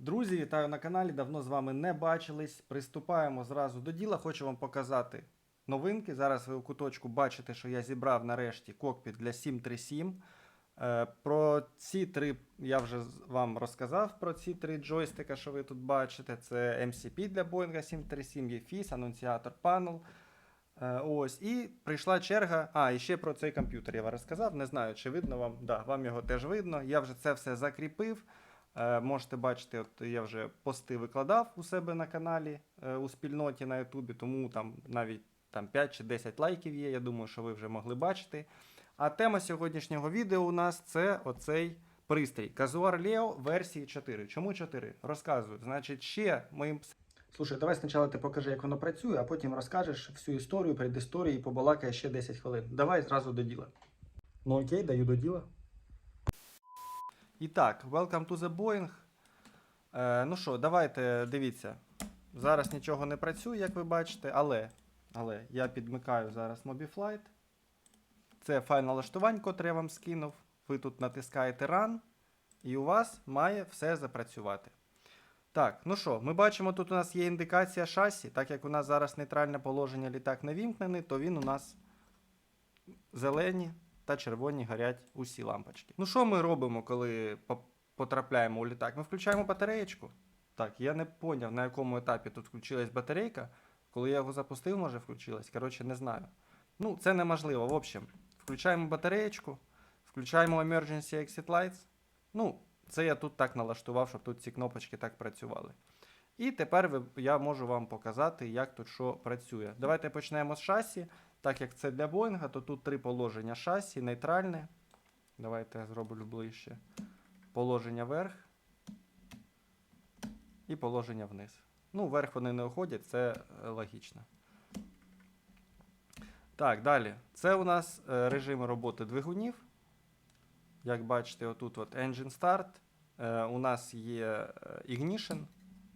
Друзі, вітаю на каналі. Давно з вами не бачились. Приступаємо зразу до діла. Хочу вам показати новинки. Зараз ви у куточку бачите, що я зібрав нарешті кокпіт для 737. Е, Про ці три я вже вам розказав про ці три джойстика, що ви тут бачите. Це MCP для Boeing 737, є FIS, анонціатор Panel. Ось, і прийшла черга. А, і ще про цей комп'ютер я вам розказав. Не знаю, чи видно вам. Да, вам його теж видно. Я вже це все закріпив. Е, можете бачити, от я вже пости викладав у себе на каналі е, у спільноті на Ютубі, тому там навіть там 5 чи 10 лайків є. Я думаю, що ви вже могли бачити. А тема сьогоднішнього відео у нас це оцей пристрій. Казуар Leo версії 4. Чому 4? Розказую. Значить, ще моїм Слушай, давай спочатку ти покажи, як воно працює, а потім розкажеш всю історію, предісторію і побалакаєш ще 10 хвилин. Давай зразу до діла. Ну окей, даю до діла. І так, welcome to the Boeing. Е, ну що, давайте дивіться. Зараз нічого не працює, як ви бачите, але, але я підмикаю зараз MobiFlight. Це файл налаштувань, котрий я вам скинув. Ви тут натискаєте Run, і у вас має все запрацювати. Так, ну що, ми бачимо, тут у нас є індикація шасі. Так як у нас зараз нейтральне положення літак не вімкнений, то він у нас зелені та червоні горять усі лампочки. Ну що ми робимо, коли потрапляємо у літак? Ми включаємо батареєчку. Так, я не поняв, на якому етапі тут включилась батарейка. Коли я його запустив, може включилась. Коротше, не знаю. Ну, це неможливо. В общем, включаємо батареєчку, включаємо Emergency Exit Lights. Ну, це я тут так налаштував, щоб тут ці кнопочки так працювали. І тепер я можу вам показати, як тут що працює. Давайте почнемо з шасі. Так як це для Боїнга, то тут три положення шасі, нейтральне. Давайте я зроблю ближче. Положення вверх і положення вниз. Ну, вверх вони не уходять, це е, логічно. Так, далі. Це у нас е, режими роботи двигунів. Як бачите, отут от Engine Start. Е, у нас є Ignition,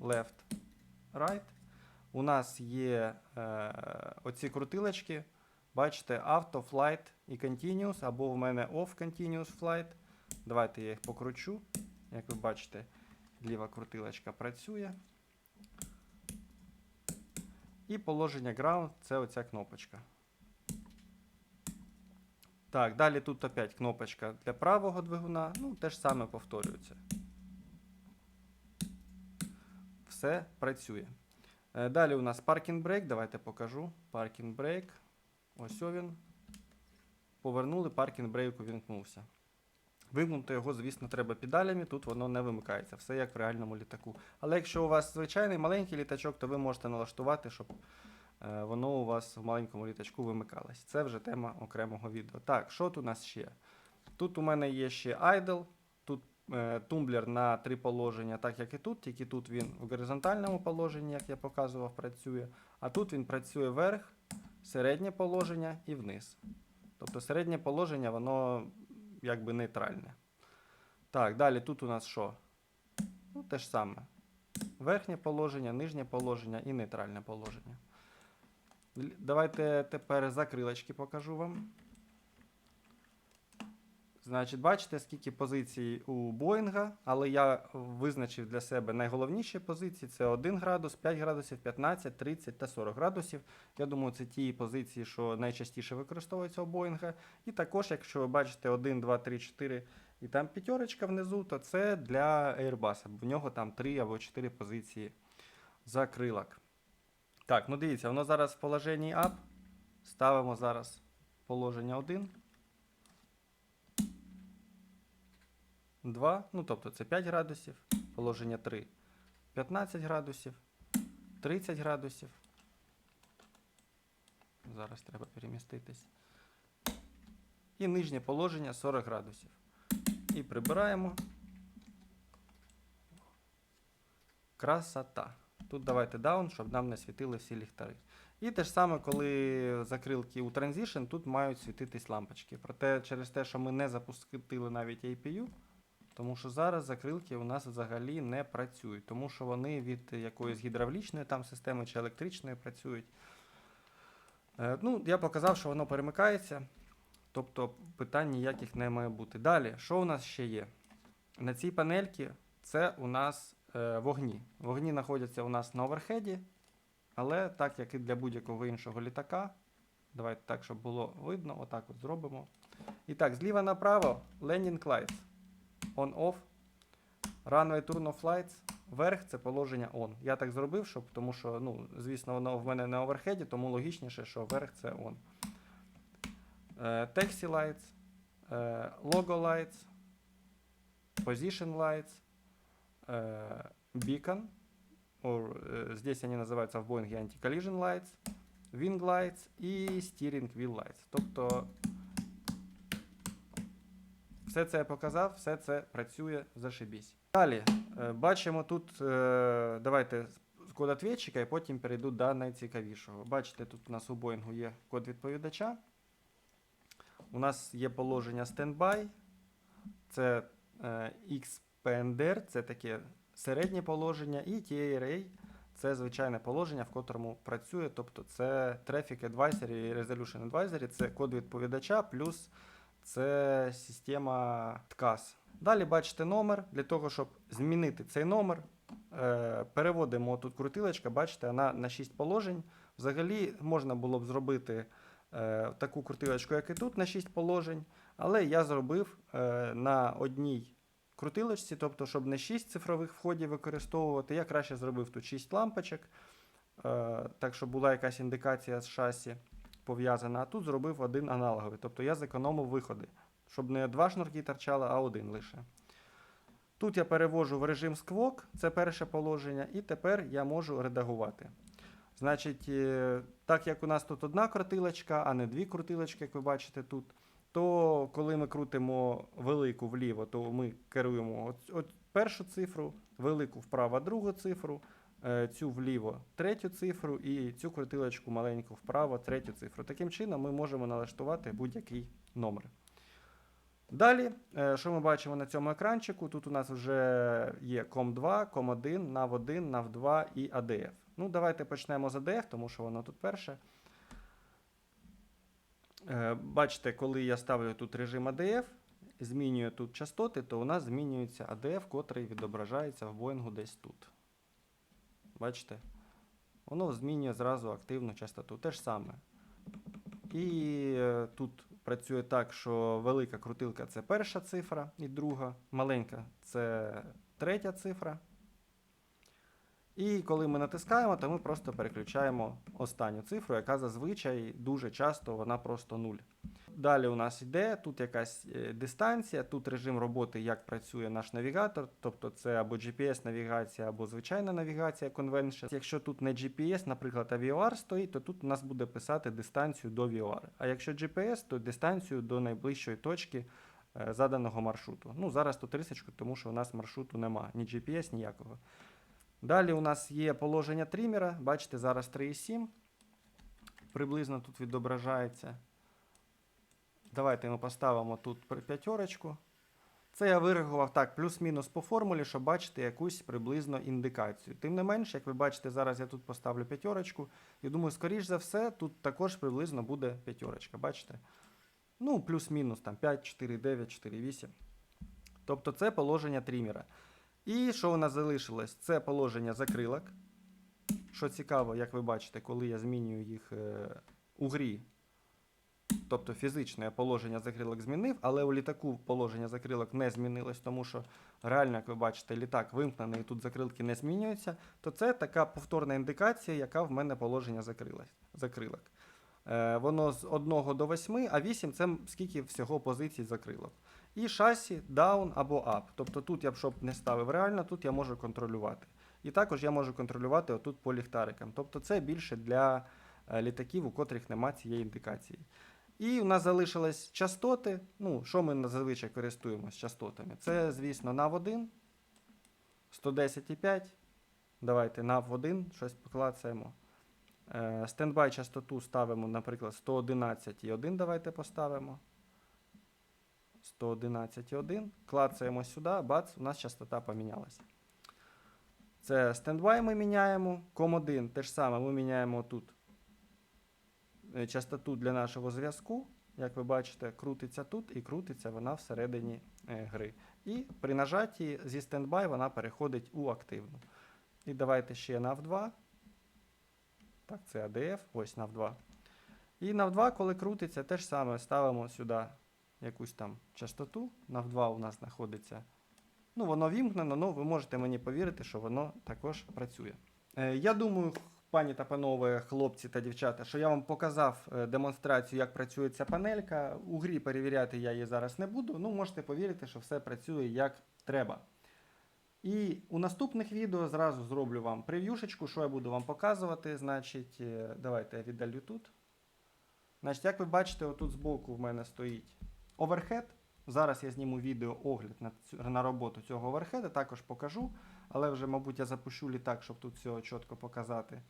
Left, Right. У нас є е, оці крутилочки. Бачите, Auto, Flight і Continuous, або в мене Off Continuous Flight. Давайте я їх покручу. Як ви бачите, ліва крутилочка працює. І положення Ground це оця кнопочка. Так, далі тут опять кнопочка для правого двигуна. Ну, те ж саме повторюється. Все працює. Е, Далі у нас Parking Brake. Давайте покажу. Parking Brake. Ось він. Повернули, паркінг брейк увімкнувся. Вимкнути його, звісно, треба педалями, тут воно не вимикається, все як в реальному літаку. Але якщо у вас звичайний маленький літачок, то ви можете налаштувати, щоб е, воно у вас в маленькому літачку вимикалось. Це вже тема окремого відео. Так, що тут у нас ще? Тут у мене є ще idle, тумблер на три положення, так як і тут, тільки тут він в горизонтальному положенні, як я показував, працює. А тут він працює вверх, середнє положення і вниз. Тобто середнє положення, воно якби нейтральне. Так, далі тут у нас що? Ну, те ж саме. Верхнє положення, нижнє положення і нейтральне положення. Давайте тепер закрилочки покажу вам. Значить, бачите, скільки позицій у Боїнга, але я визначив для себе найголовніші позиції: це 1 градус, 5 градусів, 15, 30 та 40 градусів. Я думаю, це ті позиції, що найчастіше використовуються у Боїнга. І також, якщо ви бачите 1, 2, 3, 4 і там п'ятерочка внизу, то це для Airbus. В нього там 3 або 4 позиції закрилок. Так, ну дивіться, воно зараз в положенні up. Ставимо зараз положення 1. 2, ну тобто це 5 градусів, положення 3 15 градусів, 30 градусів. Зараз треба переміститись. І нижнє положення 40 градусів. І прибираємо. Красота. Тут давайте даун, щоб нам не світили всі ліхтари. І те ж саме, коли закрилки у Transition, тут мають світитись лампочки. Проте через те, що ми не запустили навіть APU, тому що зараз закрилки у нас взагалі не працюють, тому що вони від якоїсь гідравлічної там системи чи електричної працюють. Е, ну, я показав, що воно перемикається, тобто питань ніяких не має бути. Далі, що у нас ще є? На цій панельці це у нас е, вогні. Вогні знаходяться у нас на оверхеді, але так як і для будь-якого іншого літака. Давайте так, щоб було видно, отак от зробимо. І так, зліва направо landing lights. On-off. Runway turn off lights. Вверх це положення on. Я так зробив, щоб, тому що, ну, звісно, воно в мене на оверхеді, тому логічніше, що вверх це on. Е, Taxi lights, е, logo lights, position lights, э, beacon, or, э, здесь они називаються в Boeing anti-collision lights, wing lights і steering wheel lights. Тобто все це я показав, все це працює зашибісь. Далі е, бачимо тут, е, давайте код ответчика і потім перейду до найцікавішого. Бачите, тут у нас у Boeing є код відповідача. У нас є положення standby, це е, XPNDR, це таке середнє положення, і TARA це звичайне положення, в котрому працює. Тобто це Traffic Advisory і Resolution Advisory, це код відповідача, плюс це система TCAS. Далі бачите номер. Для того, щоб змінити цей номер, е, переводимо тут крутилочка, бачите, вона на 6 положень. Взагалі можна було б зробити е, таку крутилочку, як і тут, на 6 положень. Але я зробив е, на одній крутилочці, тобто, щоб не 6 цифрових входів використовувати, я краще зробив тут 6 лампочок, так щоб була якась індикація з шасі пов'язана, а тут зробив один аналоговий. Тобто я зекономив виходи, щоб не два шнурки торчали, а один лише. Тут я перевожу в режим сквок, це перше положення, і тепер я можу редагувати. Значить, е, так як у нас тут одна крутилочка, а не дві крутилочки, як ви бачите тут, то коли ми крутимо велику вліво, то ми керуємо от, от першу цифру, велику вправо другу цифру, цю вліво третю цифру і цю крутилочку маленьку вправо третю цифру. Таким чином ми можемо налаштувати будь-який номер. Далі, е, що ми бачимо на цьому екранчику? Тут у нас вже є COM2, COM1, NAV1, NAV2 і ADF. Ну, давайте почнемо з ADF, тому що воно тут перше. Е, Бачите, коли я ставлю тут режим ADF, змінюю тут частоти, то у нас змінюється ADF, котрий відображається в Боїнгу десь тут. Бачите? Воно змінює зразу активну частоту. Те ж саме. І е, тут працює так, що велика крутилка це перша цифра і друга, маленька це третя цифра. І коли ми натискаємо, то ми просто переключаємо останню цифру, яка зазвичай дуже часто вона просто 0. Далі у нас йде тут якась е, дистанція, тут режим роботи, як працює наш навігатор, тобто це або GPS-навігація, або звичайна навігація Convention. Якщо тут не GPS, наприклад, а VOR стоїть, то тут у нас буде писати дистанцію до VOR. А якщо GPS, то дистанцію до найближчої точки е, заданого маршруту. Ну, зараз тут рисочку, тому що у нас маршруту нема, ні GPS, ніякого. Далі у нас є положення трімера. Бачите, зараз 3,7. Приблизно тут відображається. Давайте ми поставимо тут п'ятерочку. Це я вирахував так, плюс-мінус по формулі, щоб бачити якусь приблизно індикацію. Тим не менш, як ви бачите, зараз я тут поставлю п'ятерочку. І думаю, скоріш за все, тут також приблизно буде п'ятерочка. Бачите? Ну, плюс-мінус там 5, 4, 9, 4, 8. Тобто це положення трімера. І що у нас залишилось? Це положення закрилок. Що цікаво, як ви бачите, коли я змінюю їх е, у грі. Тобто фізичне положення закрилок змінив, але у літаку положення закрилок не змінилось, тому що реально, як ви бачите, літак вимкнений і тут закрилки не змінюються, то це така повторна індикація, яка в мене положення закрилок. Е, воно з 1 до 8, а 8 це скільки всього позицій закрилок. І шасі down або up. Тобто тут я б щоб не ставив реально, тут я можу контролювати. І також я можу контролювати отут по ліхтарикам. Тобто це більше для е, літаків, у котрих нема цієї індикації. І у нас залишились частоти. Ну, що ми зазвичай користуємося частотами? Це, звісно, NAV1, 110,5. Давайте NAV1, щось поклацаємо. Е, Стендбай частоту ставимо, наприклад, 111,1. Давайте поставимо. 111,1. Клацаємо сюди, бац, у нас частота помінялася. Це стендбай ми міняємо. Ком1 те ж саме ми міняємо тут е, частоту для нашого зв'язку. як ви бачите, крутиться тут і крутиться вона всередині е, гри. І при нажатті зі стендбай вона переходить у активну. І давайте ще на F2. Так, це ADF, ось на F2. І на F2, коли крутиться, те ж саме ставимо сюди якусь там частоту. На F2 у нас знаходиться. Ну, воно вімкнено, але ви можете мені повірити, що воно також працює. Е, я думаю, пані та панове, хлопці та дівчата, що я вам показав е, демонстрацію, як працює ця панелька. У грі перевіряти я її зараз не буду. Ну, можете повірити, що все працює як треба. І у наступних відео зразу зроблю вам прев'юшечку, що я буду вам показувати. Значить, е, давайте я віддалю тут. Значить, як ви бачите, отут збоку в мене стоїть оверхед. Зараз я зніму відео огляд на, цю, на роботу цього оверхеда, також покажу. Але вже, мабуть, я запущу літак, щоб тут все чітко показати.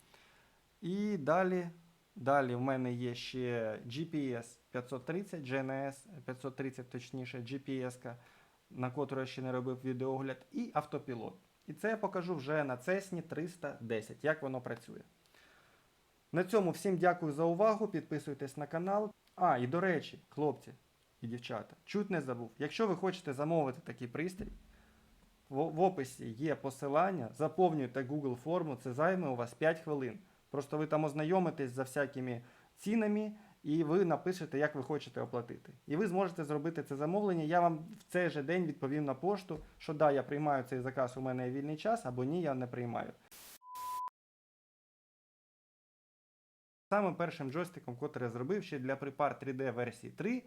І далі, далі в мене є ще GPS 530, GNS 530, точніше, GPS, на котру я ще не робив відеогляд, і автопілот. І це я покажу вже на Cessna 310, як воно працює. На цьому всім дякую за увагу. Підписуйтесь на канал. А, і до речі, хлопці і дівчата, чуть не забув. Якщо ви хочете замовити такий пристрій, в, описі є посилання, заповнюйте Google форму, це займе у вас 5 хвилин. Просто ви там ознайомитесь за всякими цінами, і ви напишете, як ви хочете оплатити. І ви зможете зробити це замовлення. Я вам в цей же день відповім на пошту, що да, я приймаю цей заказ, у мене є вільний час, або ні, я не приймаю. Самим першим джойстиком, який я зробив ще для Prepar 3D версії 3,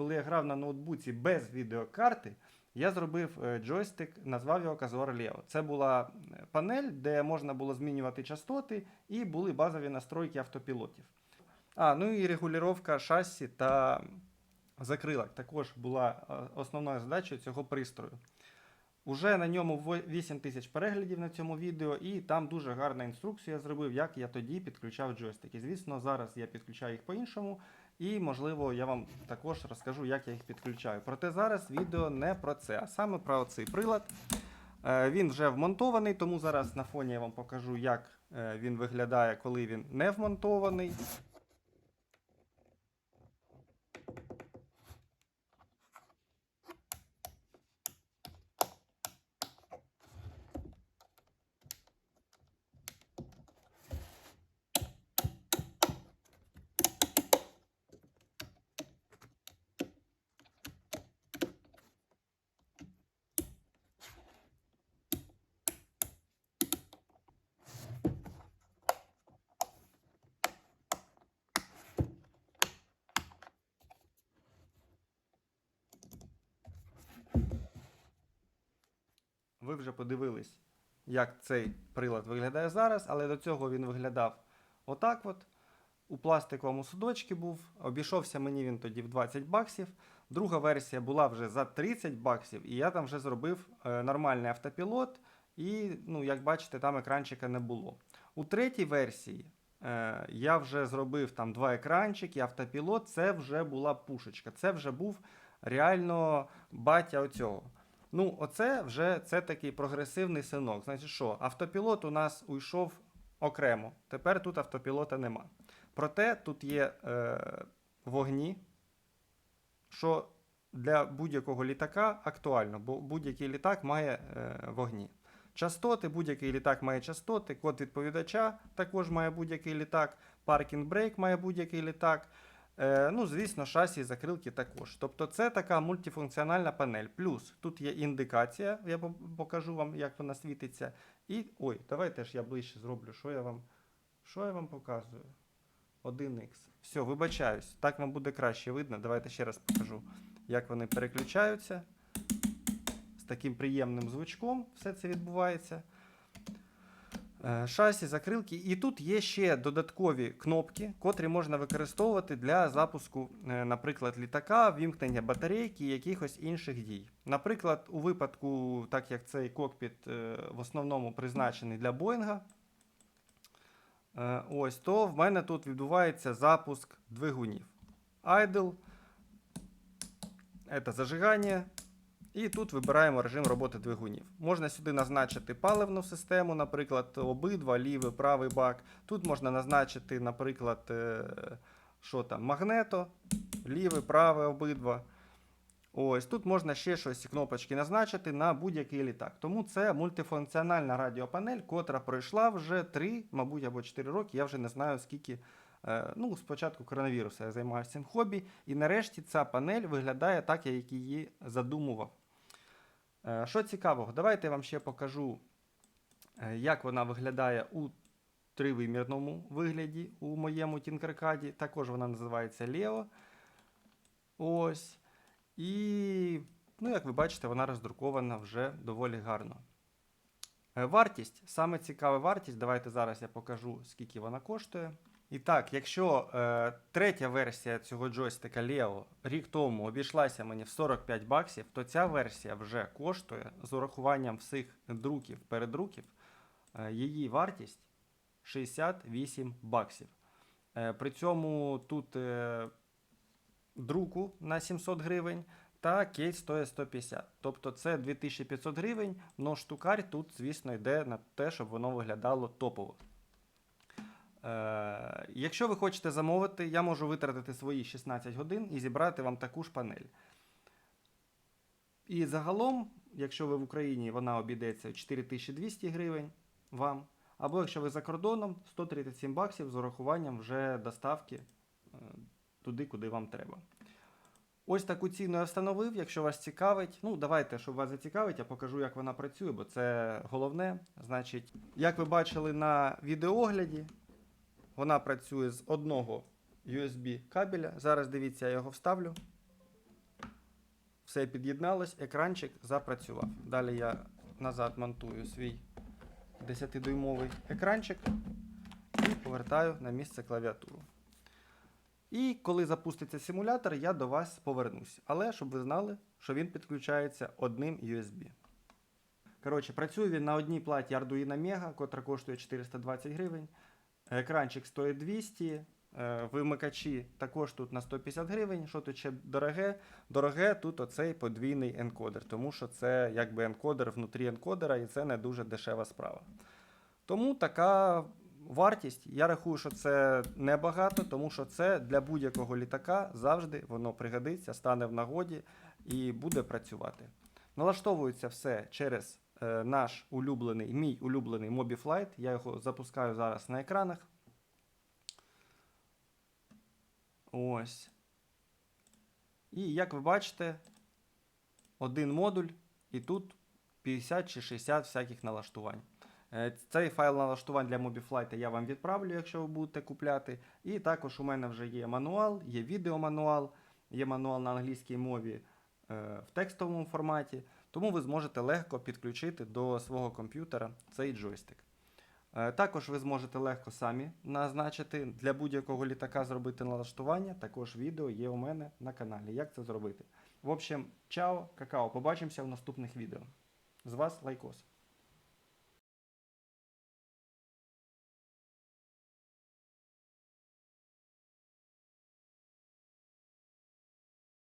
коли я грав на ноутбуці без відеокарти, я зробив е, джойстик, назвав його Казуар Leo. Це була е, панель, де можна було змінювати частоти, і були базові настройки автопілотів. А, ну і регулювання шасі та закрилок також була е, основною задачею цього пристрою. Уже на ньому 8 тисяч переглядів на цьому відео, і там дуже гарна інструкція зробив, як я тоді підключав джойстики. Звісно, зараз я підключаю їх по-іншому, і, можливо, я вам також розкажу, як я їх підключаю. Проте зараз відео не про це, а саме про цей прилад. Е, Він вже вмонтований, тому зараз на фоні я вам покажу, як е, він виглядає, коли він не вмонтований. Ви вже подивились, як цей прилад виглядає зараз, але до цього він виглядав отак от. У пластиковому судочці був, обійшовся мені він тоді в 20 баксів. Друга версія була вже за 30 баксів, і я там вже зробив е, нормальний автопілот, і, ну, як бачите, там екранчика не було. У третій версії е, я вже зробив там два екранчики, автопілот, це вже була пушечка, це вже був реально батя оцього. Ну, оце вже це такий прогресивний синок. Значить, що автопілот у нас уйшов окремо. Тепер тут автопілота нема. Проте тут є е, вогні, що для будь-якого літака актуально, бо будь-який літак має е, вогні. Частоти, будь-який літак має частоти, код відповідача також має будь-який літак, паркінг брейк має будь-який літак. Е, ну, звісно, шасі і закрилки також. Тобто це така мультифункціональна панель. Плюс тут є індикація, я покажу вам, як вона світиться. І. Ой, давайте ж я ближче зроблю, що я вам, що я вам показую. 1х. Все, вибачаюсь. Так вам буде краще видно. Давайте ще раз покажу, як вони переключаються. З таким приємним звучком все це відбувається. Е, Шасі, закрилки. І тут є ще додаткові кнопки, котрі можна використовувати для запуску, е, наприклад, літака, вімкнення батарейки і якихось інших дій. Наприклад, у випадку, так як цей кокпіт е, в основному призначений для Боїнга, ось, то в мене тут відбувається запуск двигунів. Idle, це зажигання, і тут вибираємо режим роботи двигунів. Можна сюди назначити паливну систему, наприклад, обидва, лівий, правий бак. Тут можна назначити, наприклад, е, що там? Магнето, ліве, праве обидва. Ось тут можна ще щось кнопочки назначити на будь-який літак. Тому це мультифункціональна радіопанель, котра пройшла вже 3, мабуть, або 4 роки. Я вже не знаю скільки. Е, Ну, спочатку коронавірусу я займаюся цим хобі. І нарешті ця панель виглядає так, як її задумував. Е, Що цікавого, давайте я вам ще покажу, е, як вона виглядає у тривимірному вигляді у моєму Тінкеркаді. Також вона називається Leo. Ось. І, ну, як ви бачите, вона роздрукована вже доволі гарно. Е, Вартість, саме цікава вартість. Давайте зараз я покажу, скільки вона коштує. І так, якщо е, третя версія цього джойстика Leo рік тому обійшлася мені в 45 баксів, то ця версія вже коштує з урахуванням всіх друків, передруків, е, її вартість 68 баксів. Е, при цьому тут е, друку на 700 гривень та кейс стоїть 150. Тобто це 2500 гривень, но штукарь тут, звісно, йде на те, щоб воно виглядало топово. Е, якщо ви хочете замовити, я можу витратити свої 16 годин і зібрати вам таку ж панель. І загалом, якщо ви в Україні, вона обійдеться 4200 гривень вам. Або якщо ви за кордоном, 137 баксів з урахуванням вже доставки е, туди, куди вам треба. Ось таку ціну я встановив. Якщо вас цікавить, ну давайте, щоб вас зацікавить, я покажу, як вона працює, бо це головне. Значить, як ви бачили на відеоогляді, вона працює з одного USB кабеля. Зараз дивіться, я його вставлю. Все під'єдналось, екранчик запрацював. Далі я назад монтую свій 10-дюймовий екранчик і повертаю на місце клавіатуру. І коли запуститься симулятор, я до вас повернусь. Але щоб ви знали, що він підключається одним USB. Коротше, працює він на одній платі Arduino Mega, котра коштує 420 гривень. Екранчик стоїть 200. е, Вимикачі також тут на 150 гривень. Що тут ще дороге? Дороге тут оцей подвійний енкодер, тому що це якби енкодер внутрі енкодера, і це не дуже дешева справа. Тому така вартість, я рахую, що це небагато, тому що це для будь-якого літака завжди воно пригодиться, стане в нагоді і буде працювати. Налаштовується все через наш улюблений, мій улюблений MobiFlight. Я його запускаю зараз на екранах. Ось. І як ви бачите, один модуль, і тут 50 чи 60 всяких налаштувань. Е, Цей файл налаштувань для MobiFlight я вам відправлю, якщо ви будете купляти. І також у мене вже є мануал, є відеомануал, є мануал на англійській мові е, в текстовому форматі. Тому ви зможете легко підключити до свого комп'ютера цей джойстик. Е, Також ви зможете легко самі назначити для будь-якого літака зробити налаштування. Також відео є у мене на каналі. Як це зробити? В общем, чао, какао. Побачимося в наступних відео. З вас лайкос.